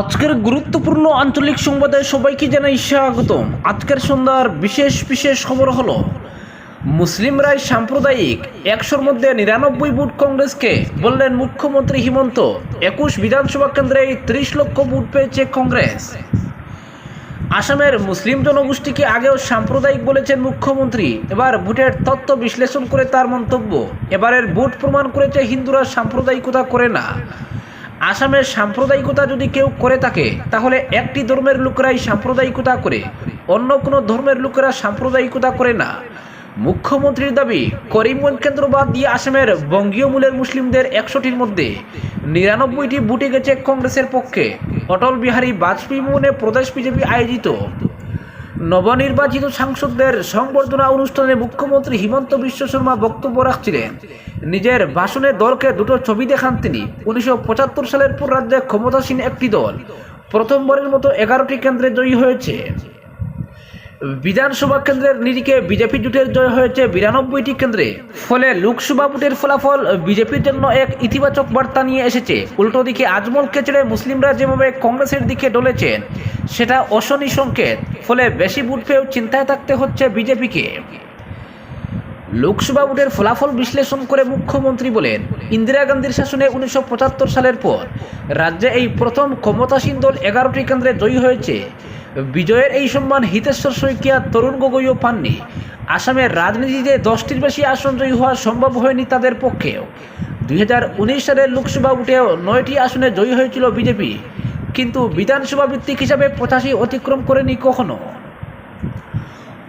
আজকের গুরুত্বপূর্ণ আঞ্চলিক সংবাদে সবাইকে জানাই স্বাগতম। আজকের সন্ধ্যার বিশেষ বিশেষ খবর হলো মুসলিমরাই সাম্প্রদায়িক একশোর মধ্যে নিরানব্বই ভোট কংগ্রেসকে বললেন মুখ্যমন্ত্রী হিমন্ত, একুশ বিধানসভা কেন্দ্রে ত্রিশ লক্ষ ভোট পেয়েছে কংগ্রেস। আসামের মুসলিম জনগোষ্ঠীকে আগেও সাম্প্রদায়িক বলেছেন মুখ্যমন্ত্রী, এবার ভোটের তত্ত্ব বিশ্লেষণ করে তার মন্তব্য, এবারের ভোট প্রমাণ করেছে হিন্দুরা সাম্প্রদায়িকতা করে না। আসামের সাম্প্রদায়িকতা যদি কেউ করে থাকে, তাহলে একটি ধর্মের লোকেরাই সাম্প্রদায়িকতা করে, অন্য কোনো ধর্মের লোকেরা সাম্প্রদায়িকতা করে না। মুখ্যমন্ত্রীর দাবি, করিমগঞ্জ কেন্দ্র বাদ দিয়ে আসামের বঙ্গীয় মূলের মুসলিমদের একশোটির মধ্যে নিরানব্বইটি বুটে গেছে কংগ্রেসের পক্ষে। অটল বিহারী বাজপেয়ী ভবনে প্রদেশ বিজেপি আয়োজিত। নবনির্বাচিত সাংসদদের সংবর্ধনা অনুষ্ঠানে মুখ্যমন্ত্রী হিমন্ত বিশ্ব শর্মা বক্তব্য রাখছিলেন। নিজের ভাষণে দলকে দুটো ছবি দেখান তিনি। উনিশশো পঁচাত্তর সালের পর রাজ্যে ক্ষমতাসীন একটি দল। প্রথমবারের মতো এগারোটি কেন্দ্রে জয়ী হয়েছে। বিধানসভা কেন্দ্রের নিরিখে বিজেপি জোটের জয় হয়েছে বিরানব্বইটি কেন্দ্রে। ফলে লোকসভা ভোটের ফলাফল বিজেপির জন্য এক ইতিবাচক বার্তা নিয়ে এসেছে। উল্টো দিকে আজমলকে ছেড়ে মুসলিমরা যেভাবে কংগ্রেসের দিকে ডলেছেন, সেটা অশনি সংকেত। ফলে বেশি ভোট পেয়েও চিন্তায় থাকতে হচ্ছে বিজেপিকে। লোকসভা ভোটের ফলাফল বিশ্লেষণ করে মুখ্যমন্ত্রী বলেন, ইন্দিরা গান্ধীর শাসনে উনিশশো পঁচাত্তর সালের পর রাজ্যে এই প্রথম ক্ষমতাসীন দল এগারোটি কেন্দ্রে জয়ী হয়েছে। বিজয়ের এই সম্মান হিতেশ্বর শইকিয়া, তরুণ গগৈও পাননি। আসামের রাজনীতিতে দশটির বেশি আসন জয়ী হওয়া সম্ভব হয়নি তাদের পক্ষেও। দুই হাজার উনিশ সালের লোকসভা ভোটেও নয়টি আসনে জয়ী হয়েছিল বিজেপি, কিন্তু বিধানসভা ভিত্তিক হিসাবে পঁচাশি অতিক্রম করেনি কখনো।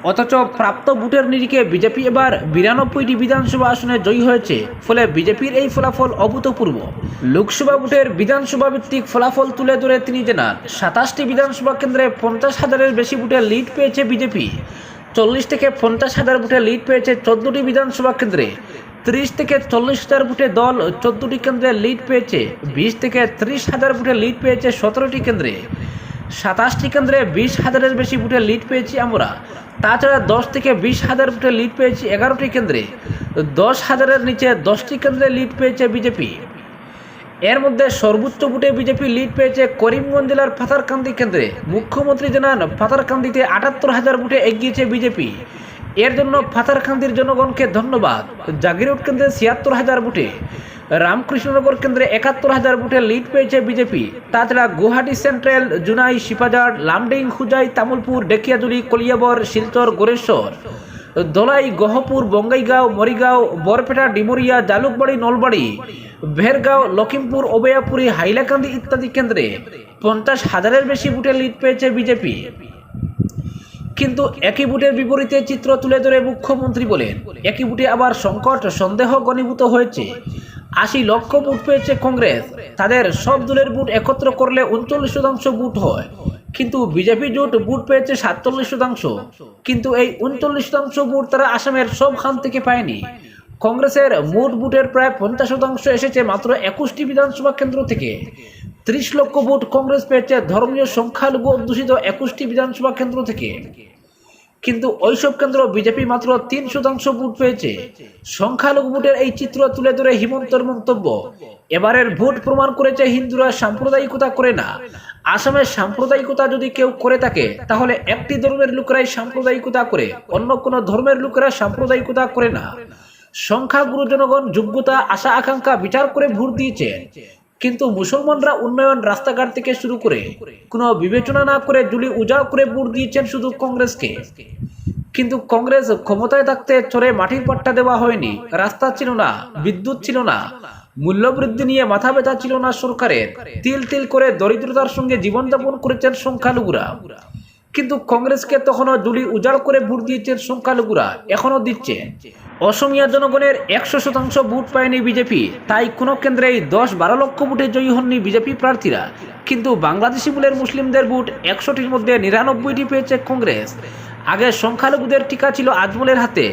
অথচ প্রাপ্ত ভোটের নিরিখে বিজেপি এবার বিরানব্বইটি বিধানসভা আসনে জয়ী হয়েছে, ফলে বিজেপির এই ফলাফল অভূতপূর্ব। লোকসভা ভোটের বিধানসভা ভিত্তিক ফলাফল তুলে ধরে তিনি জানান সাতাশটি বিধানসভা কেন্দ্রে পঞ্চাশ হাজারের বেশি ভোটে লিড পেয়েছে বিজেপি। চল্লিশ থেকে পঞ্চাশ হাজার ভোটে লিড পেয়েছে চোদ্দটি বিধানসভা কেন্দ্রে। ত্রিশ থেকে চল্লিশ হাজার ভোটে দল চোদ্দটি কেন্দ্রে লিড পেয়েছে। বিশ থেকে ত্রিশ হাজার ভোটে লিড পেয়েছে সতেরোটি কেন্দ্রে। সাতাশটি কেন্দ্রে বিশ হাজারের বেশি ভোটে লিড পেয়েছি আমরা। তাছাড়া দশ থেকে বিশ হাজার ভোটে লিড পেয়েছি এগারোটি কেন্দ্রে। দশ হাজারের নিচে দশটি কেন্দ্রে লিড পেয়েছে বিজেপি। এর মধ্যে সর্বোচ্চ ভোটে বিজেপি লিড পেয়েছে করিমগঞ্জ জেলার পাথারকান্দি কেন্দ্রে। মুখ্যমন্ত্রী জানান পাথারকান্দিতে আটাত্তর হাজার ভোটে এগিয়েছে বিজেপি। এর জন্য পাথারকান্দির জনগণকে ধন্যবাদ। জাগিরোড কেন্দ্রে ছিয়াত্তর হাজার ভোটে। রামকৃষ্ণনগর কেন্দ্রে একাত্তর হাজার ভোটে লিড পেয়েছে বিজেপি। তাছাড়া গুয়াহাটি সেন্ট্রাল জুনাই শিপাজার লামডিং, খুজাই, তামুলপুর ডেকিয়াজুলি কলিয়াবর, শিলচর, গোরেশ্বর। দলাই গহপুর, বঙ্গাইগাঁও, মরিগাঁও, বরপেটা, ডিমরিয়া, জালুকবাড়ি, নলবাড়ি, ভেরগাঁও লখিমপুর অবয়াপুরি হাইলাকান্দি ইত্যাদি কেন্দ্রে পঞ্চাশ হাজারের বেশি ভোটে লিড পেয়েছে বিজেপি। কিন্তু একই বুটের বিপরীতে চিত্র তুলে ধরে মুখ্যমন্ত্রী বলেন, একই বুটে আবার সংকট, সন্দেহ ঘনীভূত হয়েছে। আশি লক্ষ বুট পেয়েছে কংগ্রেস। তাদের সব দলের বুট একত্র করলে উনচল্লিশ শতাংশ বুট হয়। কিন্তু বিজেপি জোট বুট পেয়েছে সাতচল্লিশ শতাংশ। কিন্তু এই উনচল্লিশ শতাংশ বুট তারা আসামের সব খান থেকে পায়নি। কংগ্রেসের মোট বুটের প্রায় পঞ্চাশ শতাংশ এসেছে মাত্র একুশটি বিধানসভা কেন্দ্র থেকে। ত্রিশ লক্ষ ভোট কংগ্রেস পেয়েছে ধর্মীয় সংখ্যালঘু অধ্যুষিত একুশটি বিধানসভা কেন্দ্র থেকে। কিন্তু ওইসব কেন্দ্র বিজেপি মাত্র তিন শতাংশ ভোট পেয়েছে। সংখ্যালঘু ভোটের এই চিত্র তুলে ধরে হিমন্তর মন্তব্য। এবারের ভোট প্রমাণ করেছে হিন্দুরা সাম্প্রদায়িকতা করে না। আসামের সাম্প্রদায়িকতা যদি কেউ করে থাকে, তাহলে একটি ধর্মের লোকেরাই সাম্প্রদায়িকতা করে, অন্য কোনো ধর্মের লোকেরা সাম্প্রদায়িকতা করে না। সংখ্যাগুরু জনগণ যোগ্যতা, আশা, আকাঙ্ক্ষা বিচার করে ভোট দিয়েছেন কিন্তু মুসলমানরা উন্নয়ন রাস্তাঘাট থেকে শুরু করে কোনো বিবেচনা না করে জুলি উজাড় করে ভোট দিয়েছেন শুধু কংগ্রেসকে। কিন্তু কংগ্রেস ক্ষমতায় থাকতে চড়ে মাটির পাট্টা দেওয়া হয়নি, রাস্তা ছিল না, বিদ্যুৎ ছিল না, মূল্যবৃদ্ধি নিয়ে মাথা ব্যথা ছিল না সরকারের। তিল তিল করে দরিদ্রতার সঙ্গে জীবনযাপন করেছেন সংখ্যালঘুরা। কিন্তু কংগ্রেসকে তখনও জুলি উজাড় করে ভোট দিয়েছেন সংখ্যালঘুরা, এখনও দিচ্ছে। অসমিয়া জনগণের একশো শতাংশ ভোট পায়নি বিজেপি, তাই কোনো কেন্দ্রেই দশ বারো লক্ষ ভোটে জয়ী হননি বিজেপি প্রার্থীরা। কিন্তু বাংলাদেশি মূলের মুসলিমদের ভোট একশোটির মধ্যে নিরানব্বইটি পেয়েছে কংগ্রেস। আগে সংখ্যালঘুদের টিকা ছিল আজমলের হাতে,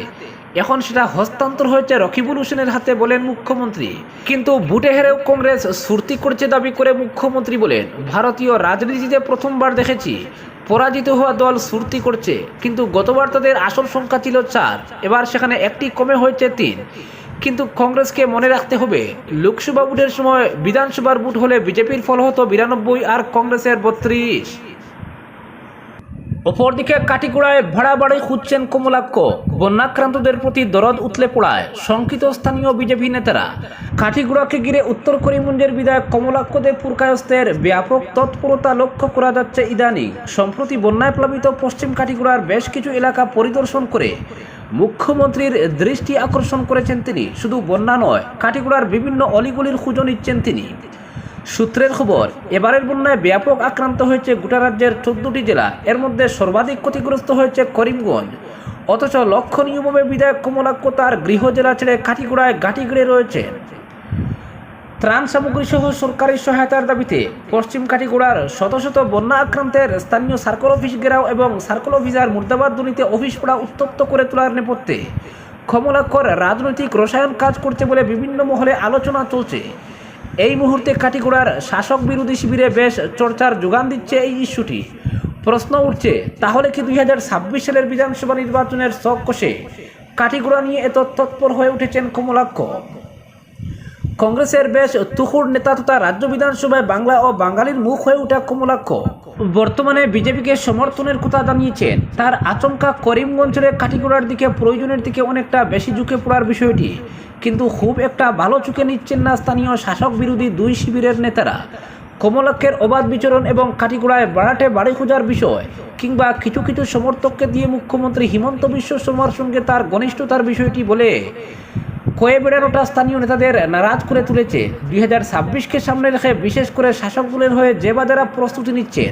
এখন সেটা হস্তান্তর হয়েছে রকিবুল হোসেনের হাতে বলেন মুখ্যমন্ত্রী। কিন্তু ভোটে হেরেও কংগ্রেস সুরতি করছে দাবি করে মুখ্যমন্ত্রী বলেন, ভারতীয় রাজনীতিতে প্রথমবার দেখেছি পরাজিত হওয়া দল সুরতি করছে, কিন্তু গতবার তাদের আসল সংখ্যা ছিল চার। এবার সেখানে একটি কমে হয়েছে তিন। কিন্তু কংগ্রেসকে মনে রাখতে হবে, লোকসভা ভোটের সময় বিধানসভার ভোট হলে বিজেপির ফল হতো বিরানব্বই আর কংগ্রেসের বত্রিশ। অপরদিকে কাটিগুড়ায় ভাড়া বাড়ি খুঁজছেন কমলাক্ষ। বন্যাক্রান্তদের প্রতি দরদ উতলে পড়ায় শঙ্কিত স্থানীয় বিজেপি নেতারা। কাঠিগুড়াকে ঘিরে উত্তর করিমগঞ্জের বিধায়ক কমলাক্ষ দেব পুরকায়স্তের ব্যাপক তৎপরতা লক্ষ্য করা যাচ্ছে ইদানিং। সম্প্রতি বন্যায় প্লাবিত পশ্চিম কাঠিগুড়ার বেশ কিছু এলাকা পরিদর্শন করে মুখ্যমন্ত্রীর দৃষ্টি আকর্ষণ করেছেন তিনি। শুধু বন্যা নয় কাঠিগুড়ার বিভিন্ন অলিগলির খুঁজো নিচ্ছেন তিনি। সূত্রের খবর, এবারের বন্যায় ব্যাপক আক্রান্ত হয়েছে গোটা রাজ্যের চোদ্দটি জেলা। এর মধ্যে সর্বাধিক ক্ষতিগ্রস্ত হয়েছে করিমগঞ্জ। অথচ লক্ষণীয়ভাবে বিধায়ক কমলাক্ষ তার গৃহ জেলা ছেড়ে কাঠিগুড়ায় গাঁটি গড়ে রয়েছেন ত্রাণ সামগ্রী সহ সরকারি সহায়তার দাবিতে পশ্চিম কাঠিগুড়ার শত শত বন্যা আক্রান্তের স্থানীয় সার্কল অফিস ঘেরাও এবং সার্কল অফিসার মুর্দাবাদ দুর্নীতি অফিস পড়া উত্তপ্ত করে তোলার নেপথ্যে। কমলাক্ষর রাজনৈতিক রসায়ন কাজ করছে বলে বিভিন্ন মহলে আলোচনা চলছে। এই মুহূর্তে কাঠিগুড়ার শাসক বিরোধী শিবিরে বেশ চর্চার যোগান দিচ্ছে এই ইস্যুটি। প্রশ্ন উঠছে, তাহলে কি দুই হাজার ছাব্বিশ সালের বিধানসভা নির্বাচনের শখ কষে কাঠিগুড়া নিয়ে এত তৎপর হয়ে উঠেছেন কমলাক্ষ? কংগ্রেসের বেশ তুখুর নেতা তথা রাজ্য বিধানসভায় বাংলা ও বাঙালির মুখ হয়ে ওঠা কমলাক্ষ। বর্তমানে বিজেপিকে সমর্থনের কথা জানিয়েছেন। তার আচমকা করিমগঞ্জের কাঠিগোড়ার দিকে প্রয়োজনের দিকে অনেকটা বেশি ঝুঁকে পড়ার বিষয়টি। কিন্তু খুব একটা ভালো চুকে নিচ্ছেন না স্থানীয় শাসক বিরোধী দুই শিবিরের নেতারা। কমলাক্ষের অবাধ বিচরণ এবং কাঠিগোড়ায় বাড়াটে বাড়ি খোঁজার বিষয়, কিংবা কিছু কিছু সমর্থককে দিয়ে মুখ্যমন্ত্রী হিমন্ত বিশ্ব শর্মার সঙ্গে তার ঘনিষ্ঠতার বিষয়টি বলে কয়ে বেড়ানোটা স্থানীয় নেতাদের নারাজ করে তুলেছে। দুই হাজার ছাব্বিশকে সামনে রেখে বিশেষ করে শাসক দলের হয়ে যে বা যারা প্রস্তুতি নিচ্ছেন,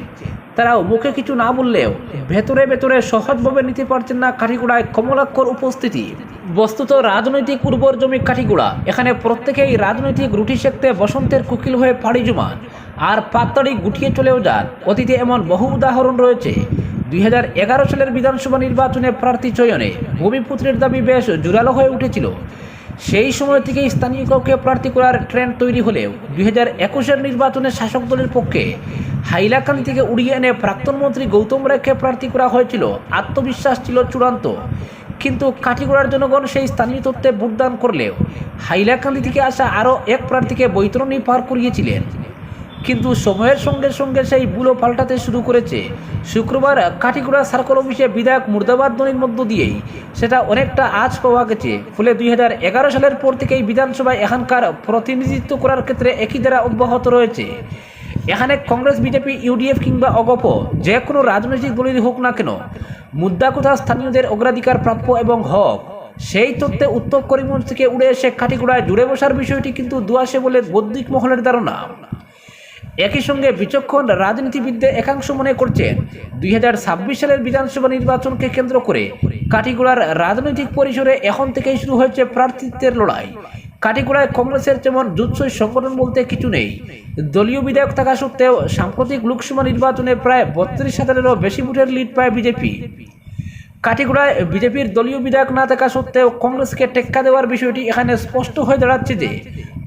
তারাও মুখে কিছু না বললেও ভেতরে ভেতরে সহজভাবে নিতে পারছেন না কাঠিগুড়ায় কমলাক্ষর উপস্থিতি। বস্তুত রাজনৈতিক উর্বর জমি কাঠিগুড়া এখানে প্রত্যেকেই রাজনৈতিক রুটি সেকতে বসন্তের কুকিল হয়ে ফাড়ি জমান। আর পাতাড়ি গুটিয়ে চলেও যান। অতীতে এমন বহু উদাহরণ রয়েছে। দুই হাজার এগারো সালের বিধানসভা নির্বাচনে প্রার্থী চয়নে ভূমিপুত্রের দাবি বেশ জোরালো হয়ে উঠেছিল। সেই সময় থেকেই স্থানীয় কাউকে প্রার্থী করার ট্রেন্ড তৈরি হলেও দুই হাজার একুশের নির্বাচনে শাসক দলের পক্ষে হাইলাকান্দি থেকে উড়িয়ে এনে প্রাক্তন মন্ত্রী গৌতম রায়কে প্রার্থী করা হয়েছিল। আত্মবিশ্বাস ছিল চূড়ান্ত। কিন্তু কাঠিগোড়ার জনগণ সেই স্থানীয় তত্ত্বে ভোটদান করলেও হাইলাকান্দি থেকে আসা আরও এক প্রার্থীকে বৈতরণী পার করিয়েছিলেন। কিন্তু সময়ের সঙ্গে সঙ্গে সেই বুলো পাল্টাতে শুরু করেছে। শুক্রবার কাঠিগুড়া সার্কল অফিসে বিধায়ক মুর্দাবাদ ধ্বনির মধ্য দিয়েই সেটা অনেকটা আজ পাওয়া গেছে। ফলে দুই হাজার এগারো সালের পর থেকেই বিধানসভায় এখানকার প্রতিনিধিত্ব করার ক্ষেত্রে একই দ্বারা অব্যাহত রয়েছে। এখানে কংগ্রেস, বিজেপি, ইউডিএফ কিংবা অগপ যে কোনো রাজনৈতিক দলেরই হোক না কেন মুদ্রা কথা স্থানীয়দের অগ্রাধিকার প্রাপ্য এবং হক, সেই তত্ত্বে উত্তর করিমগঞ্জ থেকে উড়ে এসে কাঠিগুড়ায় জুড়ে বসার বিষয়টি কিন্তু দুয়াশে বলে বৌদ্ধিক মহলের ধারণা। একই সঙ্গে বিচক্ষণ রাজনীতিবিদদের একাংশ মনে করছেন দুই হাজার ছাব্বিশ সালের বিধানসভা নির্বাচনকে কেন্দ্র করে কাঠিগুড়ার রাজনৈতিক পরিসরে এখন থেকেই শুরু হয়েছে প্রার্থিত্বের লড়াই। কাঠিগুড়ায় কংগ্রেসের যেমন জুৎসই সংগঠন বলতে কিছু নেই। দলীয় বিধায়ক থাকা সত্ত্বেও সাম্প্রতিক লোকসভা নির্বাচনে প্রায় বত্রিশ হাজারেরও বেশি ভোটের লিড পায় বিজেপি। কাঠিগুড়ায় বিজেপির দলীয় বিধায়ক না থাকা সত্ত্বেও কংগ্রেসকে টেক্কা দেওয়ার বিষয়টি এখানে স্পষ্ট হয়ে দাঁড়াচ্ছে যে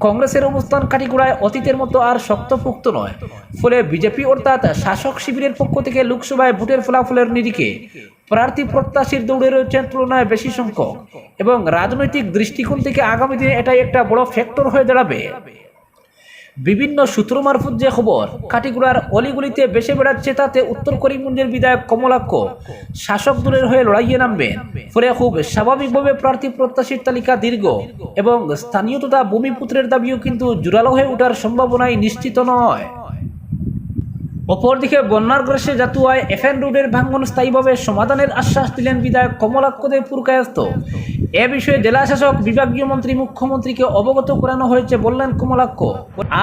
কংগ্রেসের অবস্থান কাঠিগুড়ায় অতীতের মতো আর শক্তপোক্ত নয়। ফলে বিজেপি অর্থাৎ শাসক শিবিরের পক্ষ থেকে লোকসভায় ভোটের ফলাফলের নিরিখে প্রার্থী প্রত্যাশীর দৌড়ে রয়েছেন তুলনায় বেশি সংখ্যক এবং রাজনৈতিক দৃষ্টিকোণ থেকে আগামী দিনে এটাই একটা বড় ফ্যাক্টর হয়ে দাঁড়াবে। বিভিন্ন সূত্র মারফত যে খবর, কাটিগুড়ার অলিগুলিতে বেসে বেড়াচ্ছে তাতে উত্তর করিমগঞ্জের বিধায়ক কমলাক্ষ। শাসক দলের হয়ে লড়াইয়ে নামবেন ফলে খুব স্বাভাবিকভাবে প্রার্থী প্রত্যাশীর তালিকা দীর্ঘ এবং স্থানীয় তথা ভূমিপুত্রের দাবিও কিন্তু জোরালো হয়ে ওঠার সম্ভাবনাই নিশ্চিত নয়। অপরদিকে বন্যারগ্রস্তে জাতুয়ায় এফএন রোডের ভাঙ্গন স্থায়ীভাবে সমাধানের আশ্বাস দিলেন বিধায়ক কমলাক্ষদেব পুরকায়স্ত এ বিষয়ে জেলা শাসক, বিভাগীয় মন্ত্রী, মুখ্যমন্ত্রীকে অবগত করানো হয়েছে বললেন কমলাক্ষ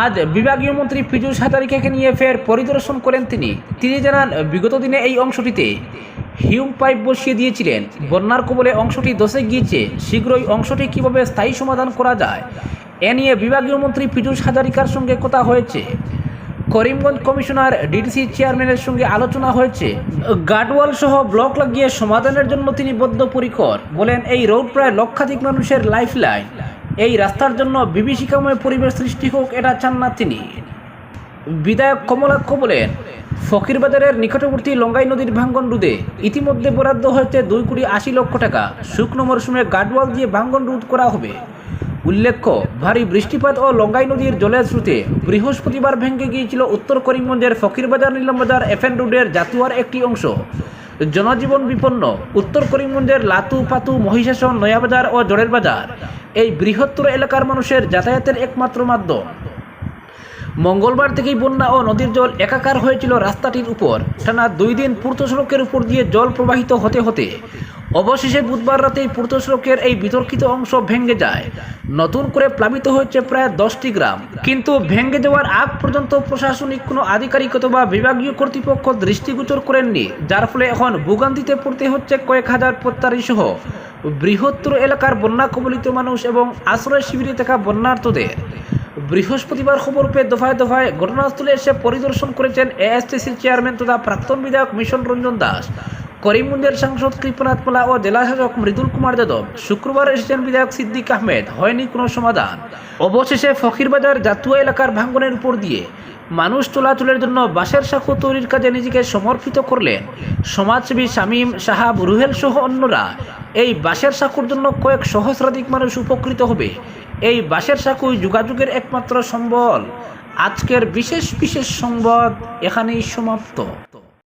আজ বিভাগীয় মন্ত্রী পীযূষ হাজারিকাকে নিয়ে ফের পরিদর্শন করেন তিনি। তিনি জানান, বিগত দিনে এই অংশটিতে হিউম পাইপ বসিয়ে দিয়েছিলেন। বন্যার কবলে অংশটি দশে গিয়েছে। শীঘ্রই অংশটি কীভাবে স্থায়ী সমাধান করা যায়, এ নিয়ে বিভাগীয় মন্ত্রী পীযূষ হাজারিকার সঙ্গে কথা হয়েছে। করিমগঞ্জ কমিশনার ডিডিসি চেয়ারম্যানের সঙ্গে আলোচনা হয়েছে। গার্ডওয়াল সহ ব্লক লাগিয়ে সমাধানের জন্য তিনি বদ্ধপরিকর। বলেন, এই রোড প্রায় লক্ষাধিক মানুষের লাইফ লাইন। এই রাস্তার জন্য বিভীষিকাময় পরিবেশ সৃষ্টি হোক, এটা চান না তিনি। বিধায়ক কমলাক্ষ বলেন, ফকিরবাজারের নিকটবর্তী লঙ্গাই নদীর ভাঙ্গন রোধে ইতিমধ্যে বরাদ্দ হয়েছে দুই কোটি আশি লক্ষ টাকা। শুকনো মরশুমে গার্ডওয়াল দিয়ে ভাঙ্গন রোধ করা হবে। উল্লেখ্য, ভারী বৃষ্টিপাত ও লঙ্গাই নদীর জলের স্রোতে বৃহস্পতিবার ভেঙে গিয়েছিল উত্তর করিমগঞ্জের ফকিরবাজার, নীলমবাজার এফএন রোডের জাতুয়ার একটি অংশ। জনজীবন বিপন্ন, উত্তর করিমগঞ্জের লাতু, পাতু, মহিষাসন, নয়াবাজার ও জোরের বাজার। এই বৃহত্তর এলাকার মানুষের যাতায়াতের একমাত্র মাধ্যম। মঙ্গলবার থেকেই বন্যা ও নদীর জল একাকার হয়েছিল রাস্তাটির উপর। টানা দুই দিন পূর্ত সড়কের উপর দিয়ে জল প্রবাহিত হতে হতে অবশেষে বুধবার রাতেই পূর্ত সড়কের এই বিতর্কিত অংশ ভেঙে যায়। নতুন করে প্লাবিত হয়েছে প্রায় দশটি গ্রাম। কিন্তু ভেঙে যাওয়ার আগ পর্যন্ত প্রশাসনিক কোনো আধিকারিক অথবা বিভাগীয় কর্তৃপক্ষ দৃষ্টিগোচর করেননি, যার ফলে এখন ভোগান্তিতে পড়তে হচ্ছে কয়েক হাজার প্রত্যারী সহ। বৃহত্তর এলাকার বন্যা কবলিত মানুষ এবং আশ্রয় শিবিরে থাকা বন্যার্থদের। বৃহস্পতিবার খবর পেয়ে দফায় দফায় ঘটনাস্থলে এসে পরিদর্শন করেছেন এএসটিসির চেয়ারম্যান তথা প্রাক্তন বিধায়ক মিশন রঞ্জন দাস। করিমগঞ্জের সাংসদ কৃপনাথ মালা ও জেলা শাসক মৃদুল কুমার যাদব শুক্রবার এসেছেন বিধায়ক সিদ্দিক আহমেদ। হয়নি কোনো সমাধান। অবশেষে ফকিরবাজার জাতুয়া এলাকার ভাঙ্গনের উপর দিয়ে মানুষ চলাচলের জন্য বাঁশের সাঁকো তৈরির কাজে নিজেকে সমর্পিত করলেন। সমাজসেবী শামীম সাহাব রুহেল সহ অন্যরা এই বাঁশের সাঁকুর জন্য কয়েক সহস্রাধিক মানুষ উপকৃত হবে। এই বাঁশের সাঁকুই যোগাযোগের একমাত্র সম্বল। আজকের বিশেষ বিশেষ সংবাদ এখানেই সমাপ্ত।